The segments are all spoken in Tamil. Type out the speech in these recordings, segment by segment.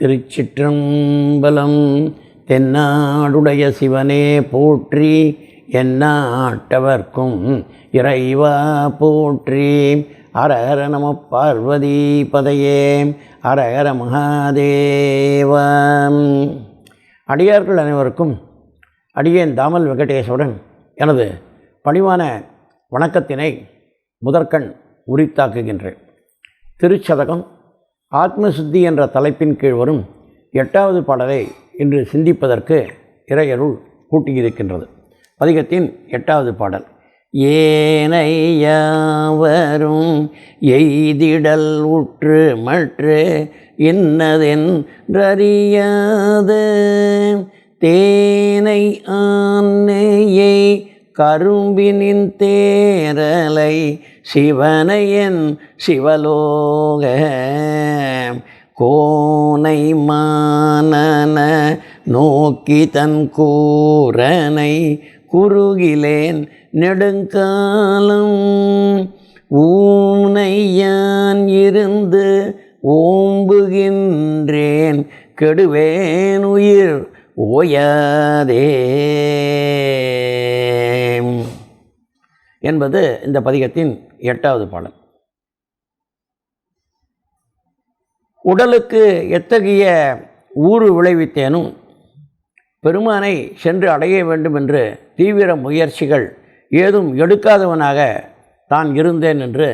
திருச்சிற்றம்பலம் தென்னாடுடைய சிவனே போற்றி என்னாட்டவர்க்கும் இறைவா போற்றி. அரஹர நம பார்வதி பதையே அரஹர மகாதேவம் அடியார்கள் அனைவருக்கும் அடியேன் தாமல் வெங்கடேசுடன் எனது பணிவான வணக்கத்தினை முதற்கண் உரித்தாக்குகின்றேன். திருச்சதகம் ஆத்மசுத்தி என்ற தலைப்பின் கீழ் வரும் எட்டாவது பாடலை இன்று சிந்திப்பதற்கு இறையருள் கூட்டியிருக்கின்றது. பதிகத்தின் எட்டாவது பாடல் ஏனையாவரும் எய்திடல் உற்று மற்று இன்னதென்றறியாது. தேனை ஆன்னையை கரும்பினின் தேரலை சிவனையன் சிவலோக கோனை மானன நோக்கி தன் கூரனை குறுகிலேன் நெடுங்காலம். ஊனையான் இருந்து ஓம்புகின்றேன் கெடுவேன் உயிர் ஓயாதே. என்பது இந்த பதிகத்தின் எட்டாவது பாடல். உடலுக்கு எத்தகைய ஊறு விளைவித்தேனும் பெருமானை சென்று அடைய வேண்டும் என்று தீவிர முயற்சிகள் ஏதும் எடுக்காதவனாக தான் இருந்தேன் என்று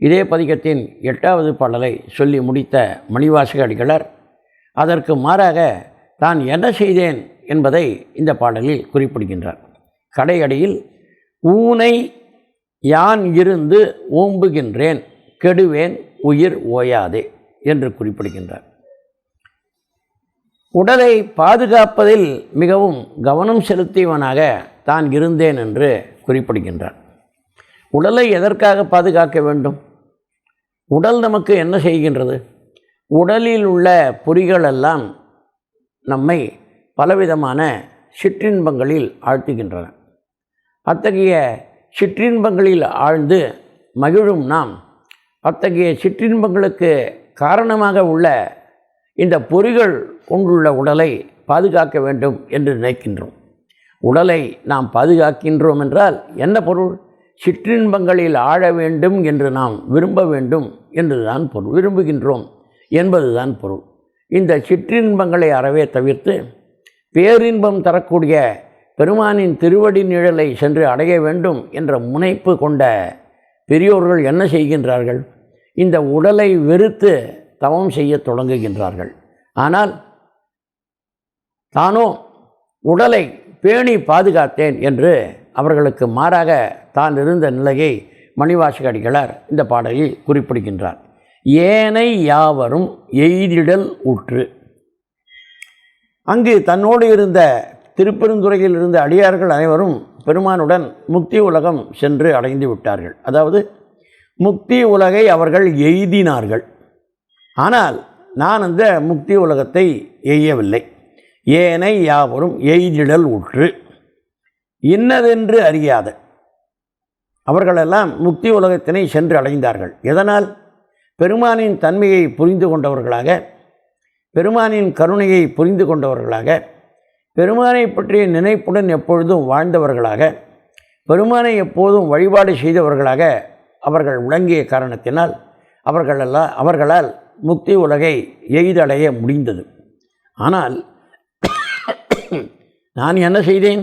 இதே பதிகத்தின் எட்டாவது பாடலை சொல்லி முடித்த மணிவாசக அடிகளார் அதற்கு மாறாக தான் என்ன செய்தேன் என்பதை இந்த பாடலில் குறிப்பிடுகின்றார். கடையடியில் ஊனை யான் இருந்து ஓம்புகின்றேன் கெடுவேன் உயிர் ஓயாதே என்று குறிப்பிடுகின்றார். உடலை பாதுகாப்பதில் மிகவும் கவனம் செலுத்தியவனாக தான் இருந்தேன் என்று குறிப்பிடுகின்றார். உடலை எதற்காக பாதுகாக்க வேண்டும்? உடல் நமக்கு என்ன செய்கின்றது? உடலில் உள்ள பொறிகளெல்லாம் நம்மை பலவிதமான சிற்றின்பங்களில் ஆழ்த்துகின்றன. அத்தகைய சிற்றின்பங்களில் ஆழ்ந்து மகிழும் நாம். அத்தகைய சிற்றின்பங்களுக்கு காரணமாக உள்ள இந்த பொறிகள் கொண்டுள்ள உடலை பாதுகாக்க வேண்டும் என்று நினைக்கின்றோம். உடலை நாம் பாதுகாக்கின்றோம் என்றால் என்ன பொருள்? சிற்றின்பங்களில் ஆழ வேண்டும் என்று நாம் விரும்ப வேண்டும் என்றுதான் பொருள். விரும்புகின்றோம் என்பதுதான் பொருள். இந்த சிற்றின்பங்களை அறவே தவிர்த்து பேரின்பம் தரக்கூடிய பெருமானின் திருவடி நிழலை சென்று அடைய வேண்டும் என்ற முனைப்பு கொண்ட பெரியோர்கள் என்ன செய்கின்றார்கள்? இந்த உடலை வெறுத்து தவம் செய்ய தொடங்குகின்றார்கள். ஆனால் தானோ உடலை பேணி பாதுகாத்தேன் என்று அவர்களுக்கு மாறாக தான் இருந்த நிலையை மணிவாசக அடிகளார் இந்த பாடலில் குறிப்பிடுகின்றார். ஏனை யாவரும் எய்திடல் உற்று. அங்கு தன்னோடு இருந்த திருப்பெருந்துறையில் இருந்த அடியார்கள் அனைவரும் பெருமானுடன் முக்தி உலகம் சென்று அடைந்து விட்டார்கள். அதாவது முக்தி உலகை அவர்கள் எய்தினார்கள். ஆனால் நான் அந்த முக்தி உலகத்தை எய்யவில்லை. ஏனை யாவரும் எய்திடல் உற்று இன்னதென்று அறியாத அவர்களெல்லாம் முக்தி உலகத்தினை சென்று அடைந்தார்கள். எதனால்? பெருமானின் தன்மையை புரிந்து கொண்டவர்களாக பெருமானின் கருணையை புரிந்து கொண்டவர்களாக பெருமானை பற்றிய நினைப்புடன் எப்பொழுதும் வாழ்ந்தவர்களாக பெருமானை எப்போதும் வழிபாடு செய்தவர்களாக அவர்கள் விளங்கிய காரணத்தினால் அவர்களெல்லாம் அவர்களால் முக்தி உலகை எய்தடைய முடிந்தது. ஆனால் நான் என்ன செய்தேன்?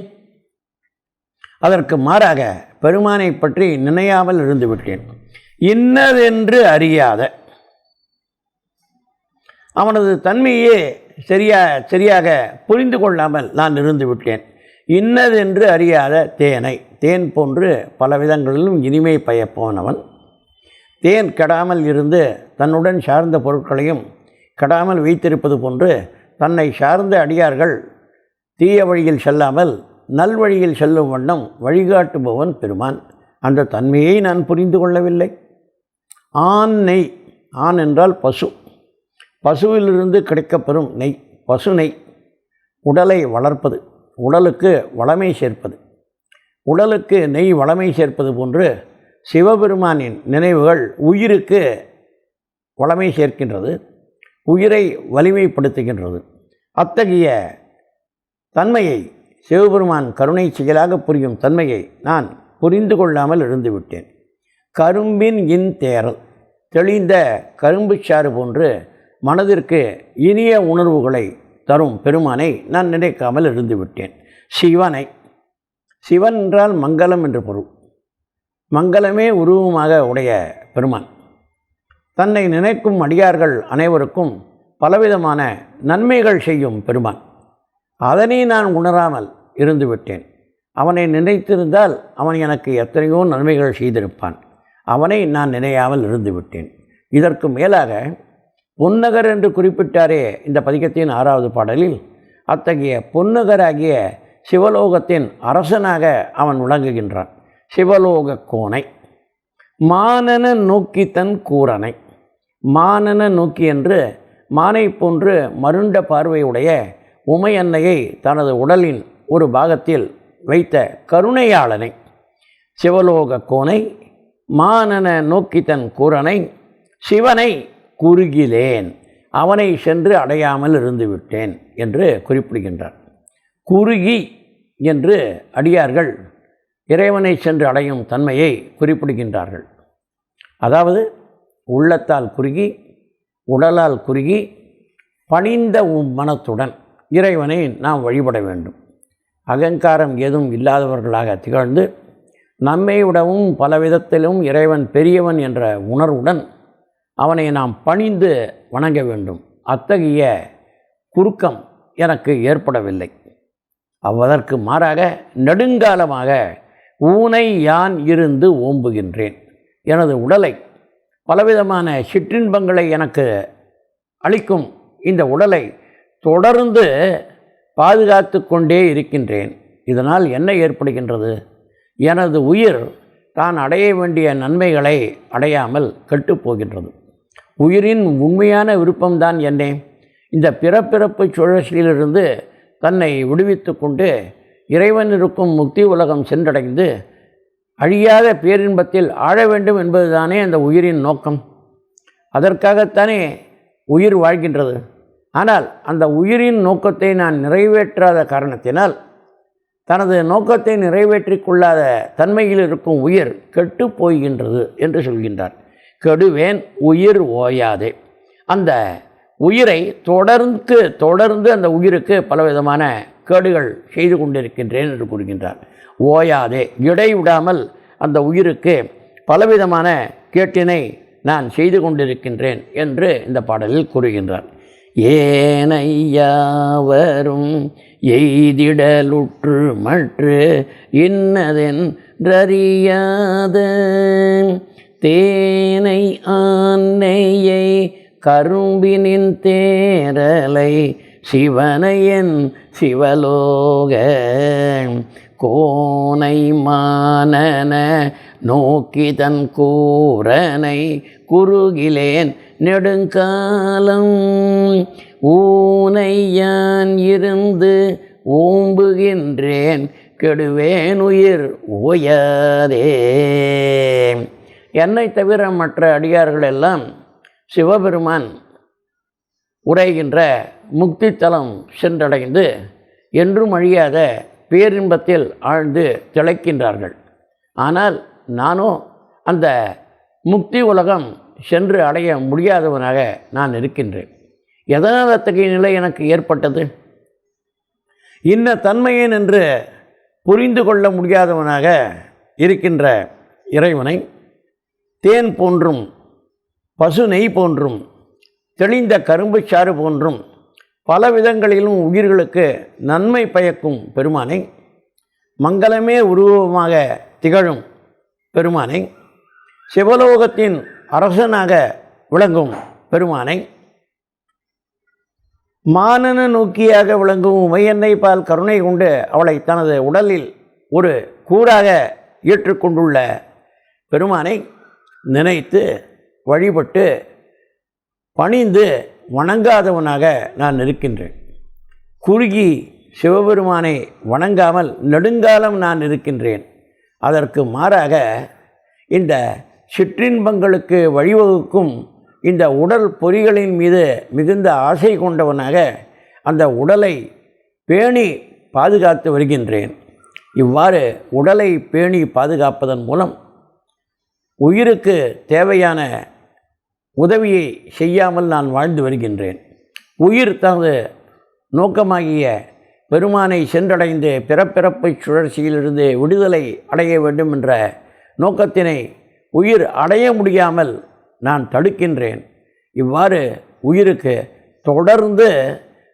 அதற்கு மாறாக பெருமானை பற்றி நினையாமல் இருந்து விட்டேன். இன்னதென்று அறியாத அவனது தன்மையே சரியா சரியாக புரிந்து கொள்ளாமல் நான் இருந்து விட்டேன். இன்னதென்று அறியாத தேனை தேன் போன்று பல விதங்களிலும் இனிமை பயப்போனவன். தேன் கெடாமல் இருந்து தன்னுடன் சார்ந்த பொருட்களையும் கெடாமல் வைத்திருப்பது போன்று தன்னை சார்ந்த அடியார்கள் தீய வழியில் செல்லாமல் நல்வழியில் செல்லும் வண்ணம் வழிகாட்டுபவன் பெருமான். அந்த தன்மையை நான் புரிந்து கொள்ளவில்லை. ஆண் நெய் ஆண் என்றால் பசு. பசுவிலிருந்து கிடைக்கப்பெறும் நெய் பசு நெய் உடலை வளர்ப்பது உடலுக்கு வளமை சேர்ப்பது. உடலுக்கு நெய் வளமை சேர்ப்பது போன்று சிவபெருமானின் நினைவுகள் உயிருக்கு வளமை சேர்க்கின்றது உயிரை வலிமைப்படுத்துகின்றது. அத்தகைய தன்மையை சிவபெருமான் கருணை செயலாக புரியும் தன்மையை நான் புரிந்து கொள்ளாமல் இருந்துவிட்டேன் கரும்பின் இன் தேரல் தெளிந்த கரும்புச்சாறு போன்று மனதிற்கு இனிய உணர்வுகளை தரும் பெருமானை நான் நினைக்காமல் இருந்துவிட்டேன் சிவனை சிவன் என்றால் மங்களம் என்று பொருள். மங்களமே உருவமாக உடைய பெருமான். தன்னை நினைக்கும் அடியார்கள் அனைவருக்கும் பலவிதமான நன்மைகள் செய்யும் பெருமான். அதனை நான் உணராமல் இருந்துவிட்டேன். அவனை நினைத்திருந்தால் அவன் எனக்கு எத்தனையோ நன்மைகள் செய்திருப்பான். அவனை நான் நினையாமல் இருந்துவிட்டேன். இதற்கு மேலாக பொன்னகர் என்று குறிப்பிட்டாரே இந்த பதிகத்தின் ஆறாவது பாடலில். அத்தகைய பொன்னகராகிய சிவலோகத்தின் அரசனாக அவன் விளங்குகின்றான். சிவலோக கோனை மானன நோக்கி தன் கூரனை மானன நோக்கி என்று மானை போன்று மருண்ட பார்வையுடைய உமையன்னையை தனது உடலின் ஒரு பாகத்தில் வைத்த கருணையாளனை. சிவலோக கோனை மானன நோக்கி தன் கூரனை சிவனை குறுகிலேன் அவனை சென்று அடையாமல் இருந்து விட்டேன் என்று குறிப்பிடுகின்றார். குறுகி என்று அடியார்கள் இறைவனை சென்று அடையும் தன்மையை குறிப்பிடுகின்றார்கள். அதாவது உள்ளத்தால் குறுகி உடலால் குறுகி பணிந்த உம் மனத்துடன் இறைவனை நாம் வழிபட வேண்டும். அகங்காரம் ஏதும் இல்லாதவர்களாக திகழ்ந்து நம்மை விடவும் பல விதத்திலும் இறைவன் பெரியவன் என்ற உணர்வுடன் அவனை நாம் பணிந்து வணங்க வேண்டும். அத்தகைய குறுக்கம் எனக்கு ஏற்படவில்லை. அவ்வதற்கு மாறாக நெடுங்காலமாக ஊனை யான் இருந்து ஓம்புகின்றேன். எனது உடலை பலவிதமான சிற்றின்பங்களை எனக்கு அளிக்கும் இந்த உடலை தொடர்ந்து பாதுகாத்து கொண்டே இருக்கின்றேன். இதனால் என்ன ஏற்படுகின்றது? எனது உயிர் தான் அடைய வேண்டிய நன்மைகளை அடையாமல் கெட்டுப்போகின்றது உயிரின் உண்மையான விருப்பம்தான் என்னே இந்த பிறப்பிறப்பு சுழற்சியிலிருந்து தன்னை விடுவித்து கொண்டு இறைவன் இருக்கும் முக்தி உலகம் சென்றடைந்து அழியாத பேரின்பத்தில் ஆழ வேண்டும் என்பதுதானே அந்த உயிரின் நோக்கம். அதற்காகத்தானே உயிர் வாழ்கின்றது. ஆனால் அந்த உயிரின் நோக்கத்தை நான் நிறைவேற்றாத காரணத்தினால் தனது நோக்கத்தை நிறைவேற்றிக் கொள்ளாத தன்மையில் இருக்கும் உயிர் கெட்டு போகின்றது என்று சொல்கின்றார். கெடுவேன் உயிர் ஓயாதே. அந்த உயிரை தொடர்ந்து தொடர்ந்து அந்த உயிருக்கு பலவிதமான கேடுகள் செய்து கொண்டிருக்கின்றேன் என்று கூறுகின்றார். ஓயாதே இடைவிடாமல் அந்த உயிருக்கு பலவிதமான கேட்டினை நான் செய்து கொண்டிருக்கின்றேன் என்று இந்த பாடலில் கூறுகின்றார். ஏனையாவரும் எய்திடலுற்று மற்று இன்னதென்றறியாத. தேனை ஆன்னையை கரும்பினின் தேரலை சிவனையன் சிவலோக. கோனை மானன நோக்கி தன் கூரனை குறுகிலேன் நெடுங்காலம். ஊனை யான் இருந்து ஓம்புகின்றேன் கெடுவேன் உயிர் ஓயாதே. என்னை தவிர மற்ற அடியார்கள் எல்லாம் சிவபெருமான் உரைகின்ற முக்தித்தலம் சென்றடைந்து என்றும் அழியாத பேரின்பத்தில் ஆழ்ந்து திளைக்கின்றார்கள். ஆனால் நானோ அந்த முக்தி உலகம் சென்று அடைய முடியாதவனாக நான் இருக்கின்றேன். எதனால் அத்தகைய நிலை எனக்கு ஏற்பட்டது? இன்ன தன்மையேன் என்று புரிந்து கொள்ள முடியாதவனாக இருக்கின்ற இறைவனை தேன் போன்றும் பசு நெய் போன்றும் தெளிந்த கரும்பு சாறு போன்றும் பல விதங்களிலும் உயிர்களுக்கு நன்மை பயக்கும் பெருமானை. மங்களமே உருவமாக திகழும் பெருமானை. சிவலோகத்தின் அரசனாக விளங்கும் பெருமானை. மானன நோக்கியாக விளங்கும் உமையன்னை பால் கருணை கொண்டு அவளை தனது உடலில் ஒரு கூறாக ஏற்றுக்கொண்டுள்ள பெருமானை. நினைத்து வழிபட்டு பணிந்து வணங்காதவனாக நான் இருக்கின்றேன். குறுகி சிவபெருமானை வணங்காமல் நெடுங்காலம் நான் இருக்கின்றேன். அதற்கு மாறாக இந்த சிற்றின்பங்களுக்கு வழிவகுக்கும் இந்த உடல் பொறிகளின் மீது மிகுந்த ஆசை கொண்டவனாக அந்த உடலை பேணி பாதுகாத்து வருகின்றேன். இவ்வாறு உடலை பேணி பாதுகாப்பதன் மூலம் உயிருக்கு தேவையான உதவியை செய்யாமல் நான் வாழ்ந்து வருகின்றேன். உயிர் தனது நோக்கமாகிய பெருமானை சென்றடைந்து பிறப்பிறப்பு சுழற்சியிலிருந்து விடுதலை அடைய வேண்டும் என்ற நோக்கத்தினை உயிர் அடைய முடியாமல் நான் தடுக்கின்றேன். இவ்வாறு உயிருக்கு தொடர்ந்து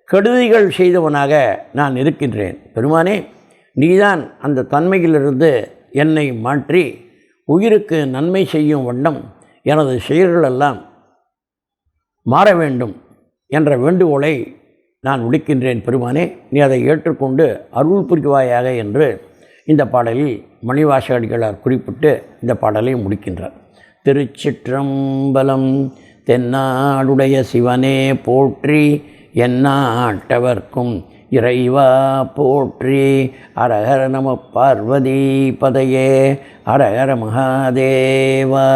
கெடுதிகள் செய்தவனாக நான் இருக்கின்றேன். பெருமானே நீதான் அந்த தன்மையிலிருந்து என்னை மாற்றி உயிருக்கு நன்மை செய்யும் வண்ணம் எனது செயல்களெல்லாம் மாற வேண்டும் என்ற வேண்டுகோளை நான் விடுக்கின்றேன் பெருமானே. நீ அதை ஏற்றுக்கொண்டு அருள் புரிவாயாக என்று இந்த பாடலில் மணிவாசகடிகளார் குறிப்பிட்டு இந்த பாடலை முடிக்கின்றார். திருச்சிற்றம்பலம் தென்னாடுடைய சிவனே போற்றி என்னாட்டவர்க்கும் இறைவா போற்றி. அரஹர நம பார்வதி பதையே. அரஹர மகாதேவா.